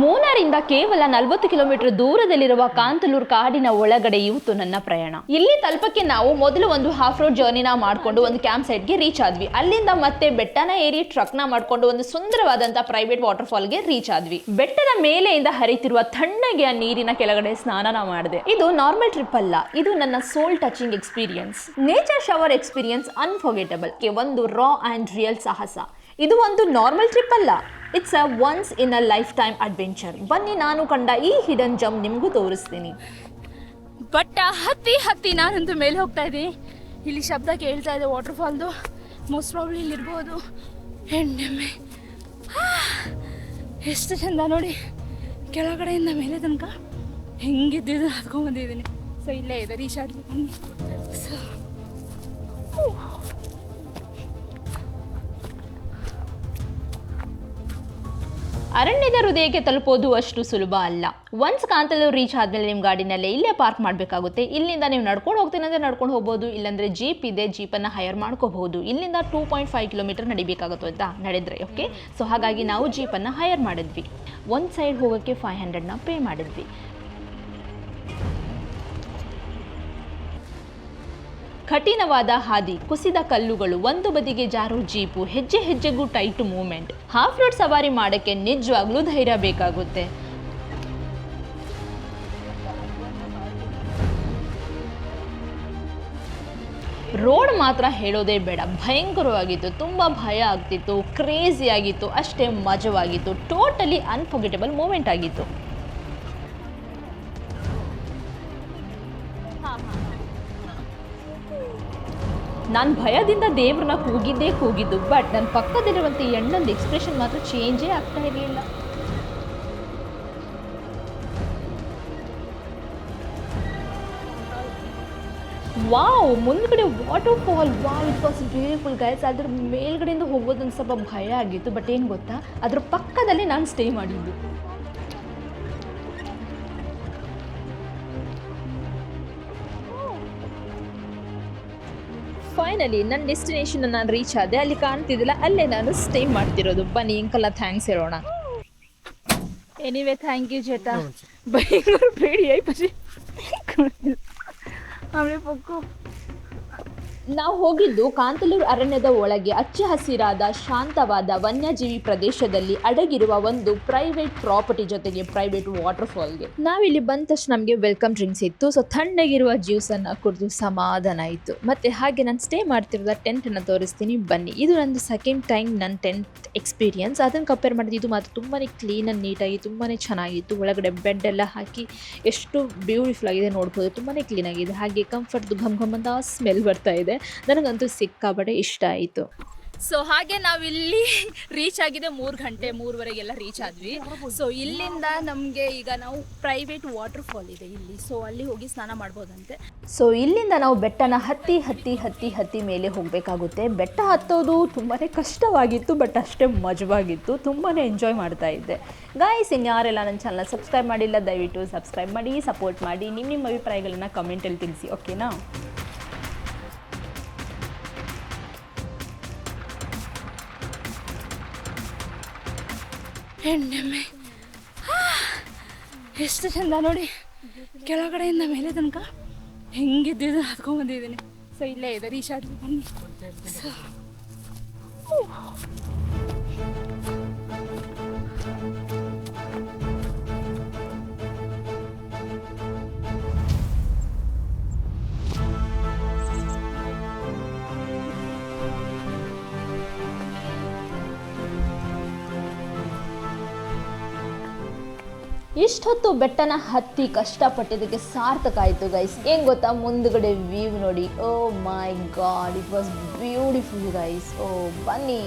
ಮೂನಾರಿಂದ ಕೇವಲ ನಲವತ್ತು ಕಿಲೋಮೀಟರ್ ದೂರದಲ್ಲಿರುವ ಕಾಂತಲೂರ್ ಕಾಡಿನ ಒಳಗಡೆ ಇವತ್ತು ನನ್ನ ಪ್ರಯಾಣ. ಇಲ್ಲಿ ತಲುಪಕ್ಕೆ ನಾವು ಮೊದಲು ಒಂದು ಹಾಫ್ ರೋಡ್ ಜರ್ನಿನ ಮಾಡಿಕೊಂಡು ಒಂದು ಕ್ಯಾಂಪ್ ಸೈಟ್ಗೆ ರೀಚ್ ಆದ್ವಿ. ಅಲ್ಲಿಂದ ಮತ್ತೆ ಬೆಟ್ಟನ ಏರಿ ಟ್ರಕ್ನ ಮಾಡಿಕೊಂಡು ಒಂದು ಸುಂದರವಾದಂತ ಪ್ರೈವೇಟ್ ವಾಟರ್ ಫಾಲ್ಗೆ ರೀಚ್ ಆದ್ವಿ. ಬೆಟ್ಟದ ಮೇಲೆಯಿಂದ ಹರಿತಿರುವ ತಣ್ಣಗೆ ಆ ನೀರಿನ ಕೆಳಗಡೆ ಸ್ನಾನ ಮಾಡಿದೆ. ಇದು ನಾರ್ಮಲ್ ಟ್ರಿಪ್ ಅಲ್ಲ, ಇದು ನನ್ನ soul touching experience nature shower experience unforgettable ಒಂದು ರಾ ಅಂಡ್ ರಿಯಲ್ ಸಾಹಸ. ಇದು ಒಂದು ನಾರ್ಮಲ್ ಟ್ರಿಪ್ ಅಲ್ಲ. It's a once in a life time adventure ಬನ್ನಿ, ನಾನು ಕಂಡ ಈ ಹಿಡನ್ ಜಮ್ ನಿಮಗೂ ತೋರಿಸ್ತೀನಿ. ಬಟ್ ಹತ್ತಿ ಹತ್ತಿ ನಾನಂತೂ ಮೇಲೆ ಹೋಗ್ತಾ ಇದ್ದೀನಿ. ಇಲ್ಲಿ ಶಬ್ದ ಕೇಳ್ತಾ ಇದೆ ವಾಟರ್ ಫಾಲ್ದು ಮೋಸ್ಟ್ ಪ್ರಾಬ್ಲಿ ಇಲ್ಲಿರ್ಬೋದು ಹೆಣ್ಣೆಮ್ಮೆ ಎಷ್ಟು ಚಂದ ನೋಡಿ. ಕೆಳಗಡೆಯಿಂದ ಮೇಲೆ ತನಕ ಹೆಂಗಿದ್ದಿದ್ದು ಹತ್ಕೊಂಡ್ಬಂದಿದ್ದೀನಿ ಸೊ ಇಲ್ಲೇ ಇದೆ ಬನ್ನಿ. ಸೊ ಅರಣ್ಯದ ಹೃದಯಕ್ಕೆ ತಲುಪೋದು ಅಷ್ಟು ಸುಲಭ ಅಲ್ಲ. ಒನ್ಸ್ ಕಾಂತಲೂರು ರೀಚ್ ಆದ್ಮೇಲೆ ನಿಮ್ಮ ಗಾಡಿನಲ್ಲೇ ಇಲ್ಲೇ ಪಾರ್ಕ್ ಮಾಡಬೇಕಾಗುತ್ತೆ. ಇಲ್ಲಿಂದ ನೀವು ನಡ್ಕೊಂಡು ಹೋಗ್ತೀನಿ ಅಂದರೆ ನಡ್ಕೊಂಡು ಹೋಗ್ಬೋದು, ಇಲ್ಲಾಂದ್ರೆ ಜೀಪ್ ಇದೆ ಜೀಪನ್ನು ಹೈರ್ ಮಾಡ್ಕೋಬಹುದು. ಇಲ್ಲಿಂದ ಟೂ ಪಾಯಿಂಟ್ ಫೈವ್ ಕಿಲೋಮೀಟರ್ ನಡಿಬೇಕಾಗುತ್ತೆ ಅಂತ ನಡೆದ್ರೆ ಓಕೆ ಸೊ ಹಾಗಾಗಿ ನಾವು ಜೀಪನ್ನು ಹೈರ್ ಮಾಡಿದ್ವಿ. ಒಂದು ಸೈಡ್ ಹೋಗೋಕ್ಕೆ ಫೈವ್ ಹಂಡ್ರೆಡ್ನ ಪೇ ಮಾಡಿದ್ವಿ. ಕಠಿಣವಾದ ಹಾದಿ, ಕುಸಿದ ಕಲ್ಲುಗಳು, ಒಂದು ಬದಿಗೆ ಜಾರೋ, ಜೀಪು, ಹೆಜ್ಜೆ ಹೆಜ್ಜೆಗೂ ಟೈಟ್ ಮೂವ್ಮೆಂಟ್ ಹಾಫ್ ರೋಡ್ ಸವಾರಿ ಮಾಡೋಕ್ಕೆ ನಿಜವಾಗ್ಲೂ ಧೈರ್ಯ ಬೇಕಾಗುತ್ತೆ. ರೋಡ್ ಮಾತ್ರ ಹೇಳೋದೇ ಬೇಡ. ಭಯಂಕರವಾಗಿತ್ತು. ತುಂಬ ಭಯ ಆಗ್ತಿತ್ತು. ಕ್ರೇಜಿ ಆಗಿತ್ತು ಅಷ್ಟೇ ಮಜವಾಗಿತ್ತು. ಟೋಟಲಿ ಅನ್ಫರ್ಗೆಟೇಬಲ್ ಮೂಮೆಂಟ್ ಆಗಿತ್ತು. ನಾನು ಭಯದಿಂದ ದೇವ್ರನ್ನ ಕೂಗಿದ್ದೇ ಕೂಗಿದ್ದು ಬಟ್ ನನ್ನ ಪಕ್ಕದಲ್ಲಿರುವಂಥ ಹೆಣ್ಣೊಂದು ಎಕ್ಸ್ಪ್ರೆಷನ್ ಮಾತ್ರ ಚೇಂಜೇ ಆಗ್ತಾ ಇರಲಿಲ್ಲ. ವಾವ್ ಮುಂದ್ಗಡೆ water fall wow it was beautiful guys ಅದ್ರ ಮೇಲ್ಗಡೆಯಿಂದ ಹೋಗೋದೊಂದು ಸ್ವಲ್ಪ ಭಯ ಆಗಿತ್ತು ಬಟ್ ಏನು ಗೊತ್ತಾ? ಅದ್ರ ಪಕ್ಕದಲ್ಲಿ ನಾನು ಸ್ಟೇ ಮಾಡಿದ್ದು. ಫೈನಲಿ ನನ್ನ ಡೆಸ್ಟಿನೇಷನ್ ನಾನು ರೀಚ್ ಆದೆ. ಅಲ್ಲಿ ಕಾಣ್ತಿದ್ದಿಲ್ಲ. ಅಲ್ಲೇ ನಾನು ಸ್ಟೇ ಮಾಡ್ತಿರೋದು. ಬನ್ನಿ ಇಂಕಲ್ಲ ಥ್ಯಾಂಕ್ಸ್ ಹೇಳೋಣ. ಎನಿವೆ ಥ್ಯಾಂಕ್ ಯು ಚೇತಾ ಭಯಂಕರ ಬೇಡಿ ಆಯ್ತು ಆಮೇಲೆ ಪಕ್ಕು. ನಾವು ಹೋಗಿದ್ದು ಕಾಂತಲೂರು ಅರಣ್ಯದ ಒಳಗೆ ಹಚ್ಚ ಹಸಿರಾದ, ಶಾಂತವಾದ ವನ್ಯಜೀವಿ ಪ್ರದೇಶದಲ್ಲಿ ಅಡಗಿರುವ ಒಂದು ಪ್ರೈವೇಟ್ ಪ್ರಾಪರ್ಟಿ ಜೊತೆಗೆ ಪ್ರೈವೇಟ್ ವಾಟರ್ ಫಾಲ್ಗೆ ನಾವಿಲ್ಲಿ ಬಂದ ತಕ್ಷಣ ನಮಗೆ ವೆಲ್ಕಮ್ ಡ್ರಿಂಕ್ಸ್ ಇತ್ತು. ಸೊ ತಣ್ಣಗಿರುವ ಜ್ಯೂಸನ್ನು ಕುಡಿದು ಸಮಾಧಾನ ಆಯಿತು. ಮತ್ತು ಹಾಗೆ ನಾನು ಸ್ಟೇ ಮಾಡ್ತಿರೋದ ಟೆಂಟನ್ನು ತೋರಿಸ್ತೀನಿ. ಬನ್ನಿ. ಇದು ನಂದು ಸೆಕೆಂಡ್ ಟೈಮ್ ನನ್ನ ಟೆಂಟ್ ಎಕ್ಸ್ಪೀರಿಯನ್ಸ್ ಅದನ್ನು ಕಂಪೇರ್ ಮಾಡಿದ್ದು ಇದು ಮಾತ್ರ ತುಂಬಾ ಕ್ಲೀನ್ ಆ್ಯಂಡ್ ನೀಟಾಗಿ ತುಂಬಾ ಚೆನ್ನಾಗಿತ್ತು. ಒಳಗಡೆ ಬೆಡ್ ಎಲ್ಲ ಹಾಕಿ ಎಷ್ಟು ಬ್ಯೂಟಿಫುಲ್ ಆಗಿದೆ ನೋಡ್ಬೋದು. ತುಂಬಾ ಕ್ಲೀನ್ ಆಗಿದೆ. ಹಾಗೆ ಕಂಫರ್ಟ್ದು ಘಮ್ ಘಮ್ ಅಂತ ಸ್ಮೆಲ್ ಬರ್ತಾ ಇದೆ. ನನಗಂತೂ ಸಿಕ್ಕಾಬಡೆ ಇಷ್ಟ ಆಯಿತು. ಸೊ ಹಾಗೆ ನಾವು ಇಲ್ಲಿ ರೀಚ್ ಆಗಿದೆ ಮೂರು ಗಂಟೆ ಮೂರುವರೆಗೆಲ್ಲ ರೀಚ್ ಆದ್ವಿ. ಸೊ ಇಲ್ಲಿಂದ ನಮಗೆ ಈಗ ನಾವು ಪ್ರೈವೇಟ್ ವಾಟರ್ ಫಾಲ್ ಇದೆ ಇಲ್ಲಿ. ಸೊ ಅಲ್ಲಿ ಹೋಗಿ ಸ್ನಾನ ಮಾಡ್ಬೋದಂತೆ. ಸೊ ಇಲ್ಲಿಂದ ನಾವು ಬೆಟ್ಟನ ಹತ್ತಿ ಹತ್ತಿ ಹತ್ತಿ ಹತ್ತಿ ಮೇಲೆ ಹೋಗಬೇಕಾಗುತ್ತೆ. ಬೆಟ್ಟ ಹತ್ತೋದು ತುಂಬಾ ಕಷ್ಟವಾಗಿತ್ತು ಬಟ್ ಅಷ್ಟೇ ಮಜವಾಗಿತ್ತು. ತುಂಬಾ ಎಂಜಾಯ್ ಮಾಡ್ತಾ ಇದ್ದೆ. ಗಾಯ್ಸ್ ಇನ್ಯಾರೆಲ್ಲ ನನ್ನ ಚಾನಲ್ ಸಬ್ಸ್ಕ್ರೈಬ್ ಮಾಡಿಲ್ಲ ದಯವಿಟ್ಟು ಸಬ್ಸ್ಕ್ರೈಬ್ ಮಾಡಿ ಸಪೋರ್ಟ್ ಮಾಡಿ. ನಿಮ್ಮ ನಿಮ್ಮ ಅಭಿಪ್ರಾಯಗಳನ್ನು ಕಮೆಂಟಲ್ಲಿ ತಿಳಿಸಿ ಓಕೆನಾ ಹೆಣ್ಣೆಮ್ಮೆ ಎಷ್ಟು ಚಂದ ನೋಡಿ. ಕೆಳಗಡೆಯಿಂದ ಮೇಲೆ ತನಕ ಹೆಂಗಿದ್ದಿದ್ದು ಹತ್ಕೊಂಡ್ಬಂದಿದ್ದೀನಿ ಸೊ ಇಲ್ಲೇ ಇದೆ ರೀಶಾರ್ಜ್ ಬನ್ನಿ. ಸೊ ಇಷ್ಟೊತ್ತು ಬೆಟ್ಟನ ಹತ್ತಿ ಕಷ್ಟಪಟ್ಟಿದ್ದಕ್ಕೆ ಸಾರ್ಥಕ ಆಯಿತು ಗೈಸ್ ಏನು ಗೊತ್ತಾ? ಮುಂದುಗಡೆ ವ್ಯೂ ನೋಡಿ. ಓ my god it was beautiful guys oh ಬನ್ನಿ.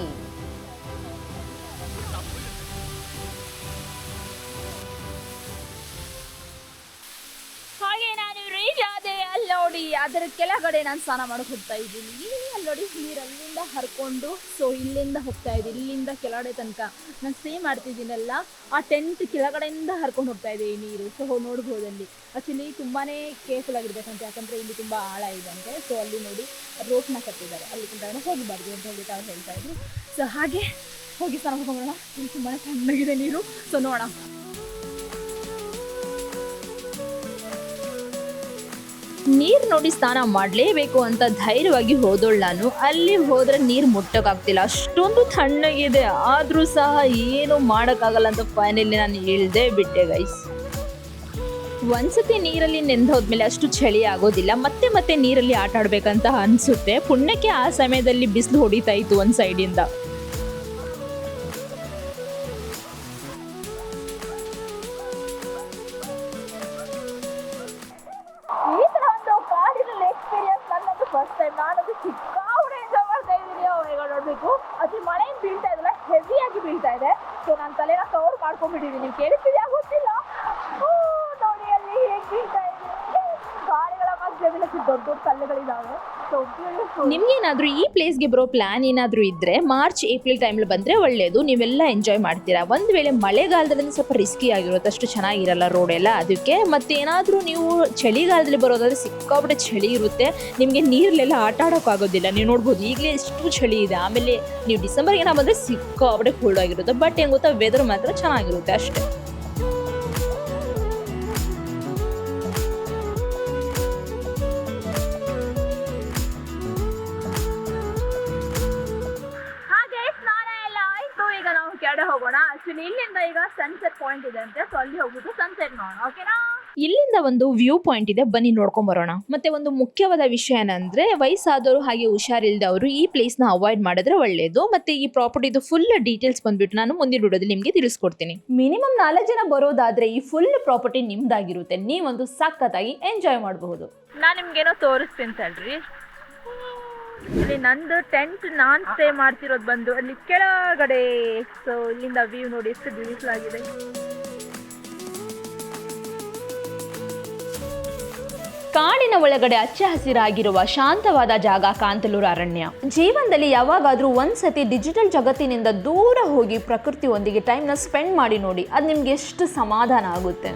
ಅದರ ಕೆಳಗಡೆ ನಾನು ಸ್ನಾನ ಮಾಡಕ್ಕೆ ಹೋಗ್ತಾ ಇದ್ದೀನಿ. ಅಲ್ಲಿ ನೋಡಿ ನೀರು ಅಲ್ಲಿಂದ ಹರ್ಕೊಂಡು ಸೊ ಇಲ್ಲಿಂದ ಹೋಗ್ತಾ ಇದ್ದೀನಿ ಇಲ್ಲಿಂದ ಕೆಳಗಡೆ ತನಕ ನಾನು ಸ್ಟೇ ಮಾಡ್ತಿದ್ದೀನಲ್ಲ, ಆ ಟೆಂಟ್ ಕೆಳಗಡೆಯಿಂದ ಹರ್ಕೊಂಡು ಹೋಗ್ತಾ ಇದೆ ಈ ನೀರು. ಸೊ ನೋಡ್ಬೋದು ಅಲ್ಲಿ. ಆ್ಯಕ್ಚುಲಿ ತುಂಬಾ ಕೇರ್ಫುಲ್ ಆಗಿರ್ಬೇಕಂತ ಯಾಕಂದರೆ ಇಲ್ಲಿ ತುಂಬ ಆಳ ಇದೆ ಅಂತೆ. ಸೊ ಅಲ್ಲಿ ನೋಡಿ ರೋಪ್ನ ಕಟ್ಟಿದ್ದಾರೆ. ಅಲ್ಲಿ ತನಕ ಹೋಗಬಾರ್ದು ಅಂತ ಹೇಳ್ಬಿಟ್ಟು ಅವ್ರು ಹೇಳ್ತಾ ಇದ್ರು. ಸೊ ಹಾಗೆ ಹೋಗಿ ಸ್ನಾನ ಹೋಗೋಣ ಇಲ್ಲಿ ತುಂಬಾ ಚೆನ್ನಾಗಿದೆ ನೀರು. ಸೊ ನೋಡೋಣ. ನೀರ್ ನೋಡಿ ಸ್ನಾನ ಮಾಡಲೇಬೇಕು ಅಂತ ಧೈರ್ಯವಾಗಿ ಹೋದೋಳು ನಾನು. ಅಲ್ಲಿ ಹೋದ್ರೆ ನೀರ್ ಮುಟ್ಟಕ್ಕಾಗ್ತಿಲ್ಲ. ಅಷ್ಟೊಂದು ತಣ್ಣಗಿದೆ. ಆದ್ರೂ ಸಹ ಏನು ಮಾಡಕ್ಕಾಗಲ್ಲ ಅಂತ ಫೈನಲಿ ನಾನು ಹೇಳ್ದೆ ಬಿಟ್ಟೆ ಗೈಸ್ ಒಂದ್ಸತಿ ನೀರಲ್ಲಿ ನೆಂದೋದ್ಮೇಲೆ ಅಷ್ಟು ಚಳಿ ಆಗೋದಿಲ್ಲ. ಮತ್ತೆ ಮತ್ತೆ ನೀರಲ್ಲಿ ಆಟ ಆಡ್ಬೇಕಂತ ಅನ್ಸುತ್ತೆ. ಪುಣ್ಯಕ್ಕೆ ಆ ಸಮಯದಲ್ಲಿ ಬಿಸಿಲು ಹೊಡಿತಾ ಇತ್ತು ಒಂದ್ ಸೈಡಿಂದ ಸಿಕ್ಕಾಪಟ್ಟೆ ಎಂಜಾಯ್ ಮಾಡ್ತಾ ಇದ್ದೀನಿ ಅವಾಗ ನೋಡ್ಬೇಕು. ಅದು ಮಳೆ ಬೀಳ್ತಾ ಇದೆಲ್ಲ ಹೆವಿಯಾಗಿ ಬೀಳ್ತಾ ಇದೆ. ಸೊ ನಾನು ತಲೆನ ಕವರ್ ಮಾಡ್ಕೊಂಡ್ಬಿಟ್ಟಿದ್ದೀನಿ ನೀವು ದೊಡ್ಡ ದೊಡ್ಡ ನಿಮ್ಗೇನಾದ್ರೂ ಈ ಪ್ಲೇಸ್ಗೆ ಬರೋ ಪ್ಲಾನ್ ಏನಾದ್ರೂ ಇದ್ರೆ ಮಾರ್ಚ್ ಏಪ್ರಿಲ್ ಟೈಮಲ್ಲಿ ಬಂದ್ರೆ ಒಳ್ಳೇದು. ನೀವೆಲ್ಲ ಎಂಜಾಯ್ ಮಾಡ್ತೀರಾ. ಒಂದ್ ವೇಳೆ ಮಳೆಗಾಲದಲ್ಲಿ ಸ್ವಲ್ಪ ರಿಸ್ಕಿ ಆಗಿರುತ್ತೆ. ಅಷ್ಟು ಚೆನ್ನಾಗಿರಲ್ಲ ರೋಡ್ ಎಲ್ಲ. ಅದಕ್ಕೆ ಮತ್ತೆ ಏನಾದ್ರೂ ನೀವು ಚಳಿಗಾಲದಲ್ಲಿ ಬರೋದಾದ್ರೆ ಸಿಕ್ಕಾಪಟ್ಟೆ ಚಳಿ ಇರುತ್ತೆ. ನಿಮಗೆ ನೀರ್ಲೆಲ್ಲ ಆಟ ಆಡೋಕ್ಕಾಗೋದಿಲ್ಲ ನೀವು ನೋಡ್ಬೋದು, ಈಗಲೇ ಎಷ್ಟು ಚಳಿ ಇದೆ. ಆಮೇಲೆ ನೀವು ಡಿಸೆಂಬರ್ಗೆ ಏನೋ ಬಂದ್ರೆ ಸಿಕ್ಕಾಪಟ್ಟೆ ಕೋಲ್ಡ್ ಆಗಿರುತ್ತೆ. ಬಟ್ ಏನು ಗೊತ್ತಾ? ವೆದರ್ ಮಾತ್ರ ಚೆನ್ನಾಗಿರುತ್ತೆ ಅಷ್ಟೇ. ಕೆಳಗೆ ಹೋಗೋಣ. ಆಕ್ಚುಲಿ ಇಲ್ಲಿಂದ ಈಗ ಸನ್ಸೆಟ್ ಪಾಯಿಂಟ್ ಇದೆ ಅಂತೆ. ಸೊ ಅಲ್ಲಿ ಹೋಗ್ಬಿಟ್ಟು ಸನ್ಸೆಟ್ ನೋಡೋಣ. ಓಕೆನಾ ಇಲ್ಲಿಂದ ಒಂದು ವ್ಯೂ ಪಾಯಿಂಟ್ ಇದೆ. ಬನ್ನಿ ನೋಡ್ಕೊಂಡ್ ಬರೋಣ. ಮತ್ತೆ ಒಂದು ಮುಖ್ಯವಾದ ವಿಷಯ ಏನಂದ್ರೆ ವಯಸ್ಸಾದವರು ಹಾಗೆ ಹುಷಾರಿಲ್ದವರು ಈ ಪ್ಲೇಸ್ನ ಅವಾಯ್ಡ್ ಮಾಡಿದ್ರೆ ಒಳ್ಳೇದು. ಮತ್ತೆ ಈ ಪ್ರಾಪರ್ಟಿದು ಫುಲ್ ಡೀಟೇಲ್ಸ್ ಬಂದ್ಬಿಟ್ಟು ನಾನು ಮುಂದಿನ ವಿಡಿಯೋದಲ್ಲಿ ನಿಮಗೆ ತಿಳಿಸ್ಕೊಡ್ತೀನಿ. ಮಿನಿಮಮ್ ನಾಲ್ಕು ಜನ ಬರೋದಾದ್ರೆ ಈ ಫುಲ್ ಪ್ರಾಪರ್ಟಿ ನಿಮ್ದಾಗಿರುತ್ತೆ. ನೀವೊಂದು ಸಖತ್ತಾಗಿ ಎಂಜಾಯ್ ಮಾಡಬಹುದು. ನಾನು ಏನೋ ತೋರಿಸ್ತೀನಿ ತಡ್ರಿ. ಇಲ್ಲಿ ನಂದು ಟೆಂಟ್ ನಾನ್ ಸ್ಟೇ ಮಾಡ್ತಿರೋದು ಬಂದು, ಅಲ್ಲಿ ಕೆಳಗಡೆ ಸೊ ಇಲ್ಲಿಂದ ವ್ಯೂ ನೋಡಿ ಎಷ್ಟು ಬ್ಯೂಟಿಫುಲ್ ಆಗಿದೆ. ಕಾಡಿನ ಒಳಗಡೆ ಹಚ್ಚ ಹಸಿರಾಗಿರುವ ಶಾಂತವಾದ ಜಾಗ ಕಾಂತಲೂರು ಅರಣ್ಯ. ಜೀವನದಲ್ಲಿ ಯಾವಾಗಾದ್ರೂ ಒಂದ್ಸತಿ ಡಿಜಿಟಲ್ ಜಗತ್ತಿನಿಂದ ದೂರ ಹೋಗಿ ಪ್ರಕೃತಿಯೊಂದಿಗೆ ಟೈಮ್ನ ಸ್ಪೆಂಡ್ ಮಾಡಿ ನೋಡಿ, ಅದು ನಿಮ್ಗೆ ಎಷ್ಟು ಸಮಾಧಾನ ಆಗುತ್ತೆ.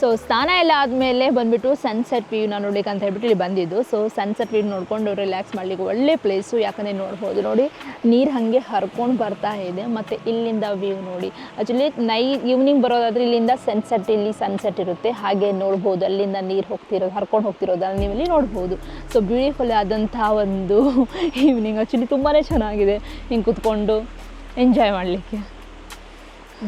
ಸೊ ಸ್ನಾನ ಎಲ್ಲ ಆದಮೇಲೆ ಬಂದುಬಿಟ್ಟು ಸನ್ಸೆಟ್ ವ್ಯೂನ ನೋಡ್ಲಿಕ್ಕೆ ಅಂತ ಹೇಳ್ಬಿಟ್ಟು ಇಲ್ಲಿ ಬಂದಿದ್ದು. ಸೊ ಸನ್ಸೆಟ್ ವ್ಯೂ ನೋಡಿಕೊಂಡು ರಿಲ್ಯಾಕ್ಸ್ ಮಾಡ್ಲಿಕ್ಕೆ ಒಳ್ಳೆ ಪ್ಲೇಸು ಯಾಕಂದರೆ ನೋಡ್ಬೋದು ನೋಡಿ, ನೀರು ಹಾಗೆ ಹರ್ಕೊಂಡು ಬರ್ತಾ ಇದೆ. ಮತ್ತು ಇಲ್ಲಿಂದ ವ್ಯೂ ನೋಡಿ. ಆ್ಯಕ್ಚುಲಿ ನೈ ಈವ್ನಿಂಗ್ ಬರೋದಾದ್ರೆ ಇಲ್ಲಿಂದ ಸನ್ಸೆಟ್ ಇಲ್ಲಿ ಸನ್ಸೆಟ್ ಇರುತ್ತೆ. ಹಾಗೆ ನೋಡ್ಬೋದು, ಅಲ್ಲಿಂದ ನೀರು ಹೋಗ್ತಿರೋದು, ಹರ್ಕೊಂಡು ಹೋಗ್ತಿರೋದನ್ನು ನೀವು ಇಲ್ಲಿ ನೋಡ್ಬೋದು. ಸೊ ಬ್ಯೂಟಿಫುಲ್ ಆದಂಥ ಒಂದು ಈವ್ನಿಂಗ್ ಆ್ಯಕ್ಚುಲಿ ತುಂಬಾ ಚೆನ್ನಾಗಿದೆ. ಹಿಂಗೆ ಕೂತ್ಕೊಂಡು ಎಂಜಾಯ್ ಮಾಡಲಿಕ್ಕೆ.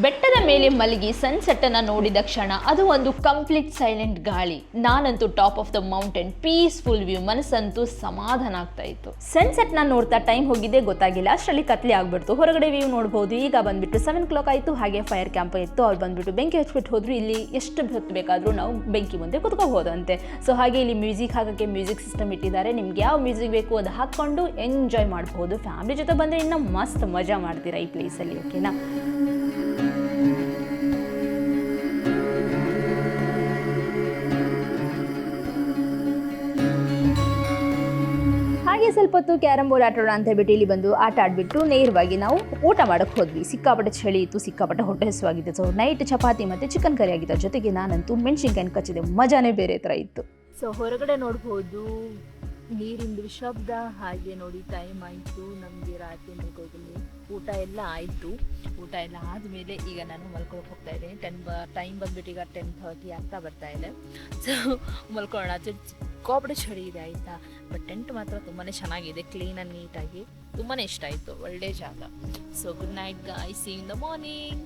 ಬೆಟ್ಟದ ಮೇಲೆ ಮಲಗಿ ಸನ್ಸೆಟ್ ಅನ್ನ ನೋಡಿದ ಕ್ಷಣ ಅದು ಒಂದು ಕಂಪ್ಲೀಟ್ ಸೈಲೆಂಟ್ ಗಾಳಿ. ನಾನಂತೂ top of the mountain, peaceful view, ಮನಸ್ಸಂತೂ ಸಮಾಧಾನ ಆಗ್ತಾ ಇತ್ತು. ಸನ್ಸೆಟ್ನ ನೋಡ್ತಾ ಟೈಮ್ ಹೋಗಿದ್ದೆ ಗೊತ್ತಾಗಿಲ್ಲ, ಅಷ್ಟರಲ್ಲಿ ಕತ್ಲೆ ಆಗ್ಬಿಡ್ತು. ಹೊರಗಡೆ ವ್ಯೂ ನೋಡಬಹುದು ಈಗ ಬಂದ್ಬಿಟ್ಟು ಸೆವೆನ್ ಕ್ಲಾಕ್ ಆಯಿತು, ಹಾಗೆ ಫೈರ್ ಕ್ಯಾಂಪ್ ಇತ್ತು, ಅವ್ರು ಬಂದ್ಬಿಟ್ಟು ಬೆಂಕಿ ಹಚ್ಬಿಟ್ಟು ಹೋದ್ರು. ಇಲ್ಲಿ ಎಷ್ಟು ಹೊತ್ತು ಬೇಕಾದರೂ ನಾವು ಬೆಂಕಿ ಮುಂದೆ ಕುತ್ಕೋಬೋದಂತೆ. ಸೊ ಹಾಗೆ ಇಲ್ಲಿ ಮ್ಯೂಸಿಕ್ ಹಾಕಕ್ಕೆ ಮ್ಯೂಸಿಕ್ ಸಿಸ್ಟಮ್ ಇಟ್ಟಿದ್ದಾರೆ. ನಿಮ್ಗೆ ಯಾವ ಮ್ಯೂಸಿಕ್ ಬೇಕು ಅದು ಹಾಕ್ಕೊಂಡು ಎಂಜಾಯ್ ಮಾಡಬಹುದು ಫ್ಯಾಮಿಲಿ ಜೊತೆ ಬಂದರೆ ಇನ್ನೂ ಮಸ್ತ್ ಮಜಾ ಮಾಡ್ತೀರಾ ಈ ಪ್ಲೇಸಲ್ಲಿ ಓಕೆನಾ ಹಾಗೆ ಸ್ವಲ್ಪ ಹೊತ್ತು ಕ್ಯಾರಮ್ ಬೋರ್ಡ್ ಆಟೋಣ ಅಂತ ಹೇಳ್ಬಿಟ್ಟು ಇಲ್ಲಿ ಬಂದು ಆಟ ಆಡ್ಬಿಟ್ಟು ನೇರವಾಗಿ ನಾವು ಊಟ ಮಾಡಕ್ಕೆ ಹೋದ್ವಿ. ಸಿಕ್ಕಾಪಟ್ಟೆ ಚಳಿ ಇತ್ತು, ಸಿಕ್ಕಾಪಟ್ಟೆ ಹೊಟ್ಟೆ ಹಸುವಾಗಿತ್ತು. ಸೊ ನೈಟ್ ಚಪಾತಿ ಮತ್ತು ಚಿಕನ್ ಕರಿ ಆಗಿತ್ತು. ಜೊತೆಗೆ ನಾನಂತೂ ಮೆಣಸಿನ್ಕಾಯಿ ಕಚ್ಚಿದೆ. ಮಜಾನೇ ಬೇರೆ ಥರ ಇತ್ತು. ಸೊ ಹೊರಗಡೆ ನೋಡ್ಬೋದು ನೀರಿಂದು ಶಬ್ದ ಹಾಗೆ ನೋಡಿ ಟೈಮ್ ಆಯಿತು, ನಮಗೆ ರಾತ್ರಿ ಮಲ್ಕೋದಲ್ಲಿ ಊಟ ಎಲ್ಲ ಆಯಿತು. ಊಟ ಎಲ್ಲ ಆದಮೇಲೆ ಈಗ ನಾನು ಮಲ್ಕೊಳಕ್ಕೆ ಹೋಗ್ತಾ ಇದ್ದೀನಿ. ಟೆನ್ ಬ ಟೈಮ್ ಬಂದ್ಬಿಟ್ಟು ಈಗ ಟೆನ್ ಥರ್ಟಿ ಆಗ್ತಾ ಬರ್ತಾ ಇದೆ. ಸೊ ಮಲ್ಕೊಳ್ಳೋಣ. ಸಿಕ್ಕಾಪಟ್ಟೆ ಚಳಿ ಇದೆ, ಆಯಿತಾ? ಬಟ್ ಟೆಂಟ್ ಮಾತ್ರ ತುಂಬಾ ಚೆನ್ನಾಗಿದೆ ಕ್ಲೀನ್ ಆ್ಯಂಡ್ ನೀಟಾಗಿ ತುಂಬಾ ಇಷ್ಟ ಆಯಿತು. ಒಳ್ಳೆ ಜಾಗ. So good night guys see in the morning